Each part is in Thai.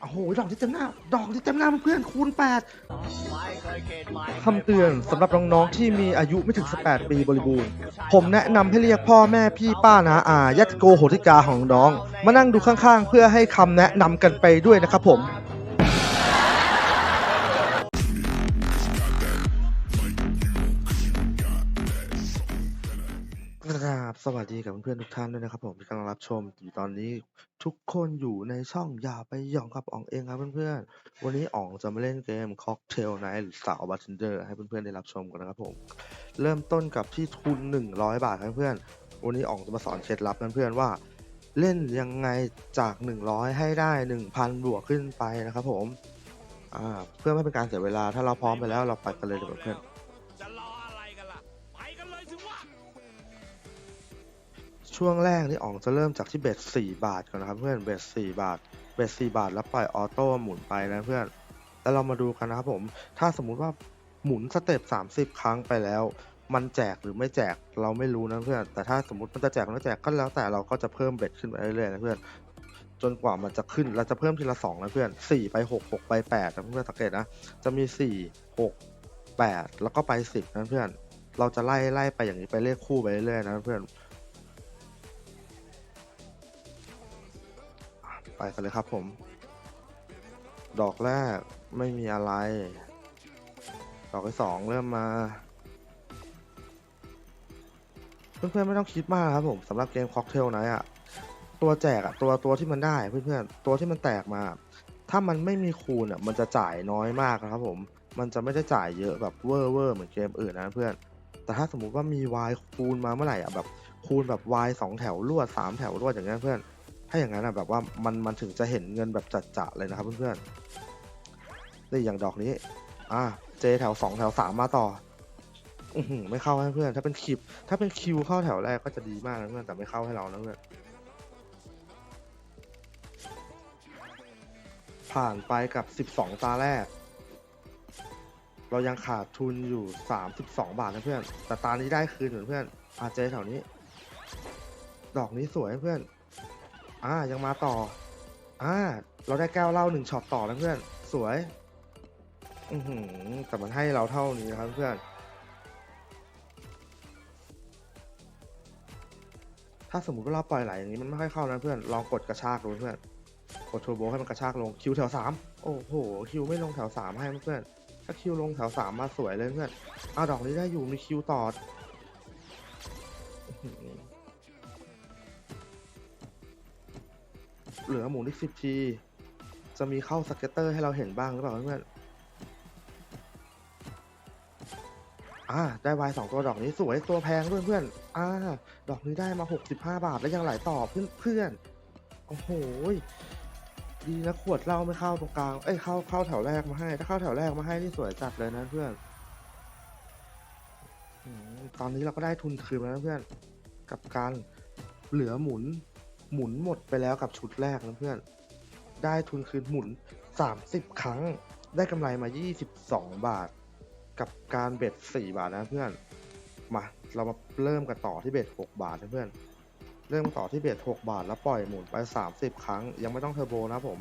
โอ้โหดอกที่เต็มหน้า ดอกที่เต็มหน้าเพื่อนคูณแปดคำเตือนสำหรับน้องๆที่มีอายุไม่ถึง 18 ปีบริบูรณ์ ผมแนะนำให้เรียกพ่อแม่พี่ป้านาอาญาติโกโหติกาของน้อง มานั่งดูข้างๆ เพื่อให้คำแนะนำกันไปด้วยนะครับผม สวัสดีกับเพื่อนๆทุกท่านด้วยนะครับผมที่กำลังรับชมอยู่ตอนนี้ทุกคนอยู่ในช่องอย่าไปหย่องกับอ๋องเองครับเพื่อนๆ วันนี้อ๋องจะมาเล่นเกม Cocktail Night หรือสาวบาร์เทนเดอร์ให้เพื่อนๆได้รับชมกันนะครับผม เริ่มต้นกับที่ทุน 100 บาทครับเพื่อนๆวันนี้อ๋องจะมาสอนเคล็ดลับเพื่อนๆว่า เล่นยังไงจาก 100 ให้ได้ 1,000 บวกขึ้นไปนะครับผมเพื่อไม่เป็นการเสียเวลาถ้าเราพร้อมไปแล้วเราไปกันเลยเพื่อน ช่วงแรกนี่อ๋องจะเริ่มจากที่เบ็ดสี่บาทก่อนนะครับเพื่อนเบ็ดสี่บาท เบ็ดสี่บาทแล้วปล่อยออโต้หมุนไปนะเพื่อน แล้วเรามาดูกันนะครับผม ถ้าสมมุติว่าหมุนสเต็ปสามสิบครั้งไปแล้ว มันแจกหรือไม่แจกเราไม่รู้นะเพื่อน แต่ถ้าสมมติมันจะแจกหรือไม่แจกก็แล้วแต่เราก็จะเพิ่มเบ็ดขึ้นไปเรื่อยๆนะเพื่อน จนกว่ามันจะขึ้นเราจะเพิ่มทีละสองนะเพื่อนสี่ไปหกหกไปแปดนะเพื่อนสังเกตนะ จะมีสี่หกแปดแล้วก็ไปสิบนะเพื่อน เราจะไล่ไล่ไปอย่างนี้ไปเลขคู่ไปเรื่อยๆนะเพื่อน ไปกันเลยครับผม ดอกแรกไม่มีอะไร ดอกที่สองเริ่มมาเพื่อนๆไม่ต้องคิดมากครับผมสำหรับเกมค็อกเทลนะอะตัวแจกอะตัวตัวที่มันได้เพื่อนๆตัวที่มันแตกมา ถ้ามันไม่มีคูณอะมันจะจ่ายน้อยมากนะครับผมมันจะไม่ได้จ่ายเยอะแบบเวอร์เวอร์เหมือนเกมอื่นนะเพื่อน แต่ถ้าสมมุติว่ามี y คูณมาเมื่อไหร่อะแบบคูณแบบ y สองแถวรวดสามแถวรวดอย่างเงี้ยเพื่อน ถ้าอย่างนั้นอะแบบว่ามันมันถึงจะเห็นเงินแบบจัดจะเลยนะครับเพื่อนๆนี่อย่างดอกนี้ อ่าเจแถวสองแถวสามมาต่ออือไม่เข้าให้เพื่อน ถ้าเป็นคิวถ้าเป็นคิวเข้าแถวแรกก็จะดีมากนะเพื่อนแต่ไม่เข้าให้เรานะเพื่อนผ่านไปกับสิบสองตาแรก เรายังขาดทุนอยู่สามสิบสองบาทนะเพื่อน แต่ตานี้ได้คืนเหมือนเพื่อนอาเจแถวนี้ ดอกนี้สวยเพื่อน อ่ายังมาต่อ อ่า เราได้แก้วเหล้าหนึ่งช็อตต่อแล้วเพื่อน สวย อือหือแต่มันให้เราเท่านี้นะครับเพื่อน ถ้าสมมติว่าเราปล่อยไหลอย่างนี้มันไม่ค่อยเข้านะเพื่อน ลองกดกระชากดูเพื่อน กดโทรโบให้มันกระชากลงคิวแถวสามโอ้โหคิวไม่ลงแถวสามให้เพื่อน ถ้าคิวลงแถวสามมาสวยเลยเพื่อน เอาดอกนี้ได้อยู่มีคิวต่ออื้อ เหลือหมุนอีกสิบทีจะมีเข้าสเก็ตเตอร์ให้เราเห็นบ้างหรือเปล่าเพื่อนอ่าได้วายสองตัวดอกนี้สวยตัวแพงด้วยเพื่อนอ่า ดอกนี้ได้มาหกสิบห้าบาทแล้วยังไหลต่อเพื่อนเพื่อนโอ้โหดีนะขวดเหล้าไม่เข้าตรงกลาง เอ้ยเข้าเข้าแถวแรกมาให้ ถ้าเข้าแถวแรกมาให้นี่สวยจัดเลยนะเพื่อนอตอนนี้เราก็ได้ทุนคืนแล้วนะเพื่อน กับการเหลือหมุน หมุนหมดไปแล้วกับชุดแรกนะเพื่อน ได้ทุนคืนหมุน 30 ครั้ง ได้กำไรมา 22 บาท กับการเบ็ด 4 บาทนะเพื่อน มาเรามาเริ่มกันต่อที่เบ็ด 6 บาทนะเพื่อน เริ่มต่อที่เบ็ด 6 บาทแล้วปล่อยหมุนไป 30 ครั้ง ยังไม่ต้องเทอร์โบนะผม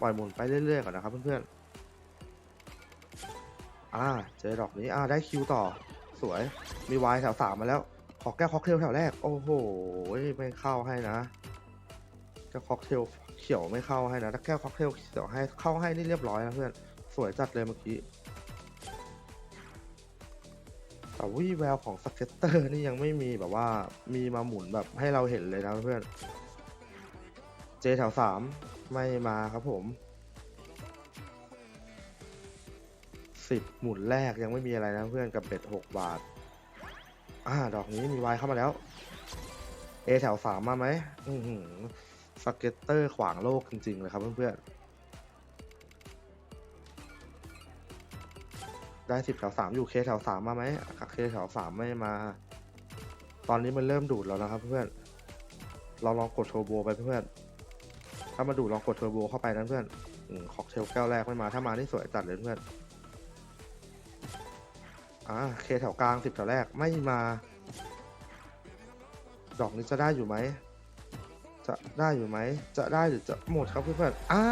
ปล่อยหมุนไปเรื่อยๆก่อนนะครับเพื่อนๆ อ่าเจอดอกนี้ อ่าได้คิวต่อ สวย มีวายแถวสามมาแล้ว ขอแก้ค็อกเทลแถวแรก โอ้โห ไม่เข้าให้นะ ก้วค็อกเทลเขียวไม่เข้าให้นะถ้าแก้วค็อกเทลเขียวให้เข้าให้นี่เรียบร้อยนะเพื่อนสวยจัดเลยเมื่อกี้แต่วิแววของสเก็ตเตอร์นี่ยังไม่มีแบบว่ามีมาหมุนแบบให้เราเห็นเลยนะเพื่อนเจแถวสามไม่มาครับผมสิบหมุนแรกยังไม่มีอะไรนะเพื่อนกับเบ็ดหกบาท อ่า ดอกนี้มีวายเข้ามาแล้ว เอแถวสามมาไหมอื สเก็ตเตอร์ขวางโลกจริง ๆ เลยครับเพื่อนๆ ได้สิบแถวสามอยู่เคแถวสามมาไหมเคแถวสามไม่มา ตอนนี้มันเริ่มดูดแล้วนะครับเพื่อน เราลองกดโทรโบไปเพื่อน ถ้ามาดูดลองกดเทอร์โบเข้าไปนะเพื่อนอค็อกเทลแก้วแรกไม่มา ถ้ามานี่สวยจัดเลยเพื่อน อ่าเคแถวกลางสิบแถวแรกไม่มา ดอกนี้จะได้อยู่ไหม จะได้อยู่ไหม จะได้หรือจะหมดครับเพื่อนๆอ่า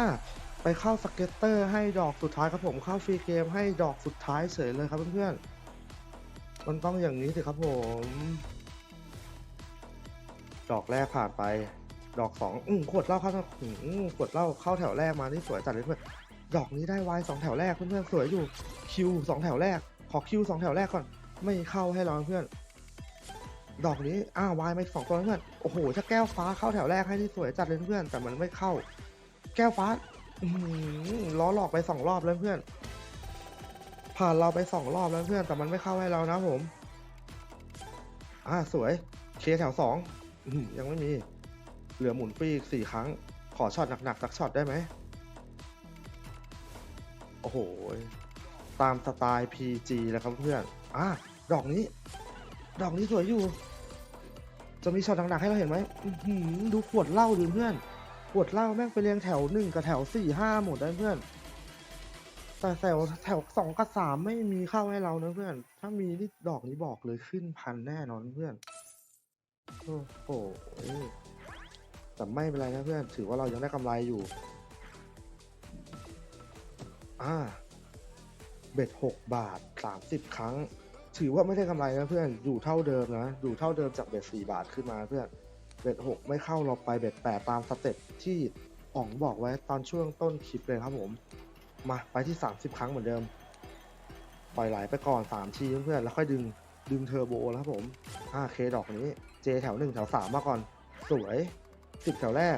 ไปเข้าสเก็ตเตอร์ให้ดอกสุดท้ายครับผม เข้าฟรีเกมให้ดอกสุดท้ายเฉยเลยครับเพื่อนๆ มันต้องอย่างนี้สิครับผม ดอกแรกผ่านไป ดอกสองอืมขวดเหล้าเข้าอืมขวดเหล้าเข้าแถวแรกมานี่สวยจัดเลยเพื่อนดอกนี้ได้วายสองแถวแรกเพื่อนๆสวยอยู่คิวสองแถวแรก ขอคิวสองแถวแรกก่อน ไม่เข้าให้เราเพื่อน ดอกนี้อ้าววายมาอีกสองตัวเพื่อนโอ้โหถ้าแก้วฟ้าเข้าแถวแรกให้ที่สวยจัดเลยเพื่อนแต่มันไม่เข้า แก้วฟ้าล้อหลอกไปสองรอบแล้วเพื่อน ผ่านเราไปสองรอบแล้วเพื่อนแต่มันไม่เข้าให้เรานะผม อ่าสวยเคลียแถวสองยังไม่มี เหลือหมุนฟรีกสี่ครั้ง ขอช็อตหนักๆสักช็อตได้ไหมโอ้โหตามสไตล์ PG แล้วครับเพื่อน อะ ดอกนี้ ดอกนี้สวยอยู่ จะมีช็อตหนักๆให้เราเห็นไหมดูขวดเหล้าดิเพื่อน ขวดเหล้าแม่งไปเรียงแถวหนึ่งกับแถวสี่ห้าหมดนะเพื่อน แต่แถวแถวสองกับสามไม่มีเข้าให้เรานะเพื่อน ถ้ามีนี่ดอกนี้บอกเลยขึ้นพันแน่นอนเพื่อน โอ้โหแต่ไม่เป็นไรนะเพื่อน ถือว่าเรายังได้กำไรอยู่ อ่า เบ็ดหกบาทสามสิบครั้ง ถือว่าไม่ได้กำไรนะเพื่อนอยู่เท่าเดิมนะ อยู่เท่าเดิมจากเบ็ดสี่บาทขึ้นมาเพื่อนเบ็ดหกไม่เข้าเราไปเบ็ดแปดตามสเต็ปที่อ๋องบอกไว้ตอนช่วงต้นคลิปเลยครับผม มาไปที่30ครั้งเหมือนเดิม ปล่อยไหลไปก่อน3ทีเพื่อนแล้วค่อยดึงดึงเทอร์โบแล้วครับผมอ่าเคดอกนี้เจแถว1แถว3มมาก่อน สวย10แถวแรก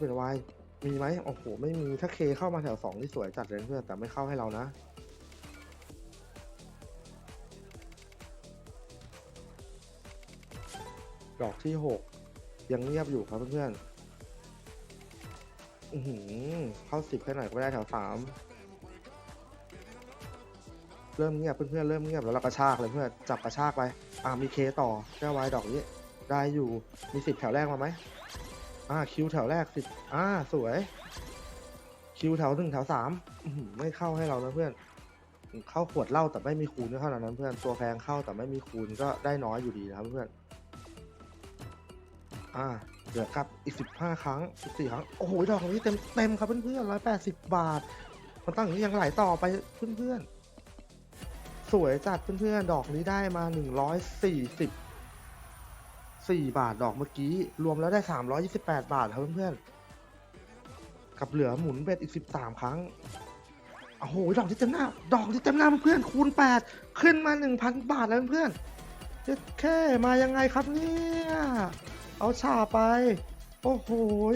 เป็นวายมีไหมโอ้โห ไม่มี ถ้าเคเข้ามาแถว2นี่สวยจัดเลยเพื่อน แต่ไม่เข้าให้เรานะ ดอกที่หกยังเงียบอยู่ครับเพื่อนๆ อือหือเข้าสิบแค่ไหนก็ไม่ได้แถวสามเริ่มเงียบเพื่อนๆเริ่มเงียบแล้วเรากระชากเลยเพื่อนจับกระชากไปอ่ามีเคต่อแก้วไว้ดอกนี้ได้อยู่มีสิบแถวแรกมาไหมอ่าคิวแถวแรกสิบอ่าสวย คิวแถวหนึ่งแถวสามไม่เข้าให้เรานะเพื่อน เข้าขวดเหล้าแต่ไม่มีคูณเท่านั้นเพื่อนตัวแพงเข้าแต่ไม่มีคูณก็ได้น้อยอยู่ดีนะครับเพื่อน อ่าเหลือครับอีกสิบห้าครั้งสิบสี่ครั้ง โอ้โห ดอกนี้เต็มเต็มครับเพื่อนๆร้อยแปดสิบบาท มันตั้งอย่างนี้ยังไหลต่อไปเพื่อนๆ สวยจัดเพื่อนๆ ดอกนี้ได้มาหนึ่งร้อยสี่สิบสี่บาทดอกเมื่อกี้ รวมแล้วได้สามร้อยี่สิบแปดบาทครับเพื่อนๆ กับเหลือหมุนเบ็ดอีกสิบสามครั้ง โอ้โห ดอกที่เต็มหน้า ดอกที่เต็มหน้าเพื่อนๆ คูณแปดขึ้นมาหนึ่งพันบาทแล้วเพื่อนๆเจ็ดแค่มายังไงครับเนี่ย เอาฉาไป โอ้โห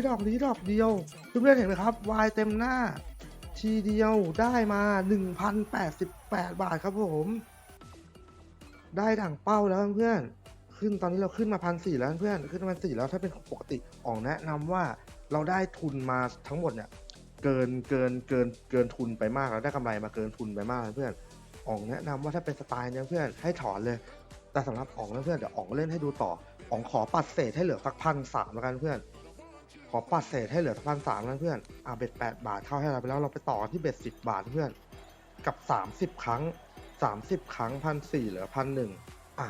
ดอกนี้ดอกเดียวเพื่อนๆเห็นไหมครับ วายเต็มหน้า ทีเดียวได้มา 1,088 บาทครับผม ได้ดั่งเป้าแล้วเพื่อนขึ้นตอนนี้เราขึ้นมาพันสี่แล้วเพื่อนขึ้นมาพันสี่แล้วถ้าเป็นปกติออกแนะนำว่าเราได้ทุนมาทั้งหมดเนี่ยเกินเกินเกินเกินทุนไปมากเราได้กำไรมาเกินทุนไปมากเพื่อนออกแนะนำว่าถ้าเป็นสไตล์เนี้ยเพื่อนให้ถอนเลย แต่สำหรับอองนะเพื่อนเดี๋ยวอ๋องเล่นให้ดูต่อ อ๋องขอปัดเศษให้เหลือสักพันสามแล้วกันเพื่อน ขอปัดเศษให้เหลือสักพันสามแล้วเพื่อนอ่าเบ็ดแปดบาทเข้าให้เราไปแล้วเราไปต่อที่เบ็ดสิบบาทเพื่อน กับสามสิบครั้งสามสิบครั้งพันสี่เหลือพันหนึ่งอะ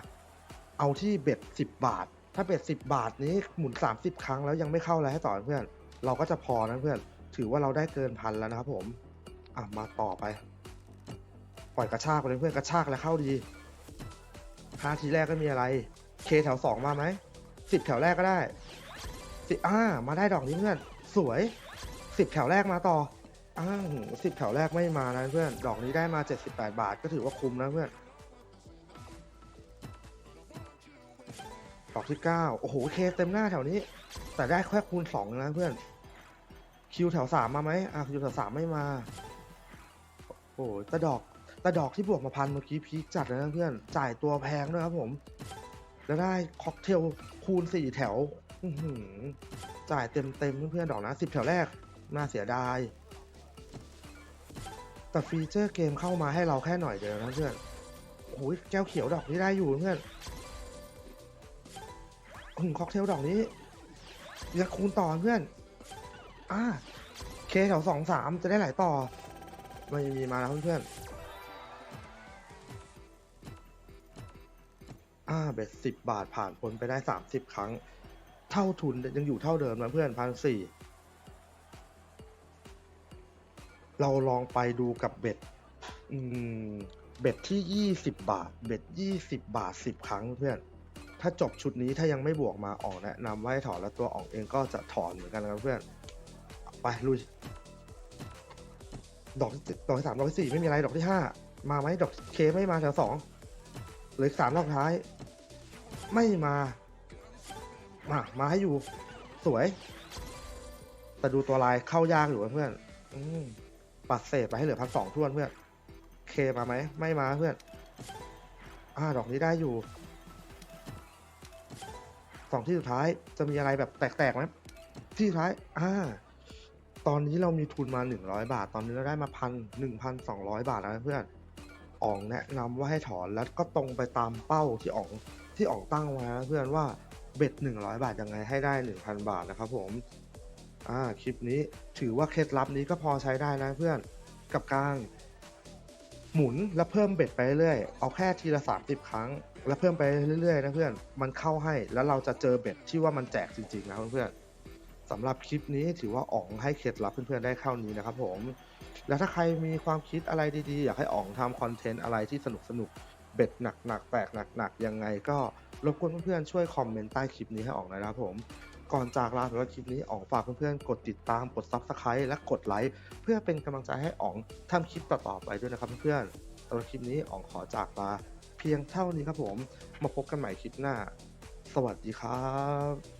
เอาที่เบ็ดสิบบาท ถ้าเบ็ดสิบบาทนี้หมุนสามสิบครั้งแล้วยังไม่เข้าอะไรให้ต่อเพื่อน เราก็จะพอนะเพื่อน ถือว่าเราได้เกินพันแล้วนะครับผมอะมาต่อไป ปล่อยกระชากไปเลยเพื่อนกระชากแล้วเข้าดีห้าทีแรกก็มีอะไร เคแถวสองมาไหมสิบแถวแรกก็ได้สิอ่ามาได้ดอกนี้เพื่อนสวยสิบแถวแรกมาต่ออ้าวสิบแถวแรกไม่มานะเพื่อน ดอกนี้ได้มาเจ็ดสิบแปดบาทก็ถือว่าคุ้มนะเพื่อน ดอกที่เก้าโอ้โหเคเต็มหน้าแถวนี้ แต่ได้แค่คูณสองนะเพื่อน คิวแถวสามมาไหมอะคิวแถวสามไม่มา โอ้โหแต่ดอกแต่ดอกที่บวกมาพันเมื่อกี้พีคจัดเลยนะเพื่อน จ่ายตัวแพงด้วยครับผม แล้วได้ค็อกเทลคูณสี่แถวจ่ายเต็มเต็มเพื่อนๆดอกนะสิบแถวแรก น่าเสียดาย แต่ฟีเจอร์เกมเข้ามาให้เราแค่หน่อยเดียวนะเพื่อนโอ้โหแก้วเขียวดอกนี้ได้อยู่เพื่อนอืมค็อกเทลดอกนี้จะคูณต่อเพื่อน อ่า เคแถวสองสามจะได้หลายต่อ ไม่มีมาแล้วเพื่อนๆ อ่าเบ็ดสิบบาทผ่านพ้นไปได้สามสิบครั้ง เท่าทุนยังอยู่เท่าเดิมนะเพื่อนพันสี่เราลองไปดูกับเบ็ดอืมเบ็ดที่ยี่สิบบาท เบ็ดยี่สิบบาทสิบครั้งเพื่อน ถ้าจบชุดนี้ถ้ายังไม่บวกมาออกแนะนำว่าให้ถอนแล้วตัวออกเองก็จะถอนเหมือนกันนะครับเพื่อน ไปลุย ดอกที่ดอกที่สามดอกที่สี่ไม่มีอะไรดอกที่ห้ามาไหมดอกเคไม่มาแถวสองเหลือสามดอกท้าย ไม่มา มา มาให้อยู่ สวย แต่ดูตัวลายเข้ายากอยู่เพื่อน อืมปัดเศษไปให้เหลือพันสองทวนเพื่อน เคมาไหม ไม่มาเพื่อน อ่า ดอกนี้ได้อยู่ สองที่สุดท้ายจะมีอะไรแบบแตกๆไหม ที่สุดท้าย อ่า ตอนนี้เรามีทุนมาหนึ่งร้อยบาท ตอนนี้เราได้มาพันหนึ่งพันสองร้อยบาทแล้วเพื่อนอ๋องแนะนำว่าให้ถอนแล้วก็ตรงไปตามเป้าที่อ๋อง ที่อองตั้งไว้นะเพื่อนว่าเบ็ดหนึ่งร้อยบาทยังไงให้ได้หนึ่งพันบาทนะครับผมอ่าคลิปนี้ถือว่าเคล็ดลับนี้ก็พอใช้ได้นะเพื่อนกับการหมุนแล้วเพิ่มเบ็ดไปเรื่อยเอาแค่ทีละสามสิบครั้ง แล้วเพิ่มไปเรื่อยๆนะเพื่อนมันเข้าให้แล้วเราจะเจอเบ็ดที่ว่ามันแจกจริงๆนะเพื่อนสำหรับคลิปนี้ถือว่าอ๋องให้เคล็ดลับเพื่อนๆได้เข้านี้นะครับผม แล้วถ้าใครมีความคิดอะไรดีๆ อยากให้อ๋องทำคอนเทนต์อะไรที่สนุกๆ เบ็ดหนักๆแปลกหนักๆยังไงก็รบกวนเพื่อนๆช่วยคอมเมนต์ใต้คลิปนี้ให้อ๋องหน่อยนะครับผม ก่อนจากลาสำหรับคลิปนี้อ๋องฝากเพื่อนๆกดติดตามกด Subscribe และกดไลค์เพื่อเป็นกำลังใจให้อ๋องทำคลิปต่อๆไปด้วยนะครับเพื่อนๆสำหรับคลิปนี้อ๋องขอจากลาเพียงเท่านี้ครับผม มาพบกันใหม่คลิปหน้า สวัสดีครับ